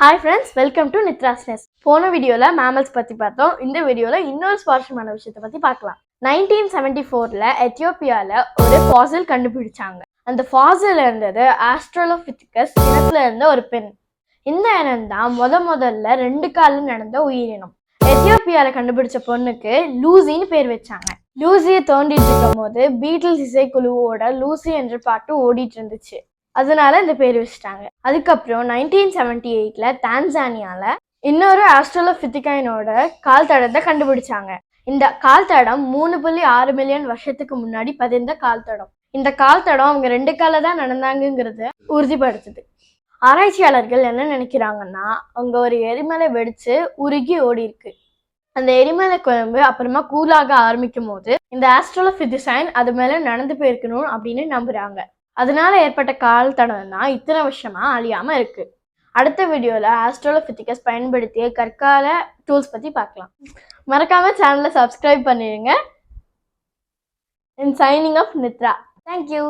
Hi friends welcome to நித்ராஸ்னஸ் போன வீடியோவில் மேமல்ஸ் பற்றி பார்த்தோம். இந்த வீடியோவில் இன்னொரு சுவாரஸ்யமான விஷயத்தை பற்றி பார்க்கலாம். நைன்டீன் செவன்டி ஃபோரில் எத்தியோப்பியாவில் ஒரு ஃபாசில் கண்டுபிடிச்சாங்க. அந்த ஃபாசில் இருந்தது ஆஸ்ட்ரோலோபித்திகஸ் இனத்துல இருந்த ஒரு பெண். இந்த இனம் தான் முத முதல்ல ரெண்டு காலில் நடந்த உயிரினம் எத்தியோப்பியாவில் கண்டுபிடிச்ச பொண்ணுக்கு லூசின்னு பேர் வச்சாங்க. லூசியை தோண்டிட்டு இருக்கும் போது பீட்டில்ஸ் இசைக்குழுவோட லூசி என்ற பாட்டு ஓடிட்டு இருந்துச்சு. அதனால இந்த பேர் வச்சுட்டாங்க. அதுக்கப்புறம் நைன்டீன் செவன்டி எயிட்ல தான்சானியால இன்னொரு ஆஸ்ட்ரோலோபித்திகைனோட கால் தடத்தை கண்டுபிடிச்சாங்க. இந்த கால் தடம் மூணு புள்ளி ஆறு மில்லியன் வருஷத்துக்கு முன்னாடி பதிந்த கால் தடம். இந்த கால் தடம் அவங்க ரெண்டு கால தான் நடந்தாங்கிறத உறுதிப்படுத்துது. ஆராய்ச்சியாளர்கள் என்ன நினைக்கிறாங்கன்னா அவங்க ஒரு எரிமலை வெடிச்சு உருகி ஓடி இருக்கு. அந்த எரிமலை குழம்பு அப்புறமா கூலாக ஆரம்பிக்கும் போது இந்த ஆஸ்ட்ரோலோபிதிசைன் அது மேல நடந்து போயிருக்கணும் அப்படின்னு நம்புறாங்க. அதனால ஏற்பட்ட கால் தடம் தான் இத்தனை வருஷமா அழியாம இருக்கு. அடுத்த வீடியோல ஆஸ்ட்ரோலோபித்திகஸ் பயன்படுத்திய கற்கால டூல்ஸ் பத்தி பார்க்கலாம். மறக்காம சேனலை சப்ஸ்கிரைப் பண்ணிடுங்க சைனிங் ஆஃப் நித்ரா தேங்க்யூ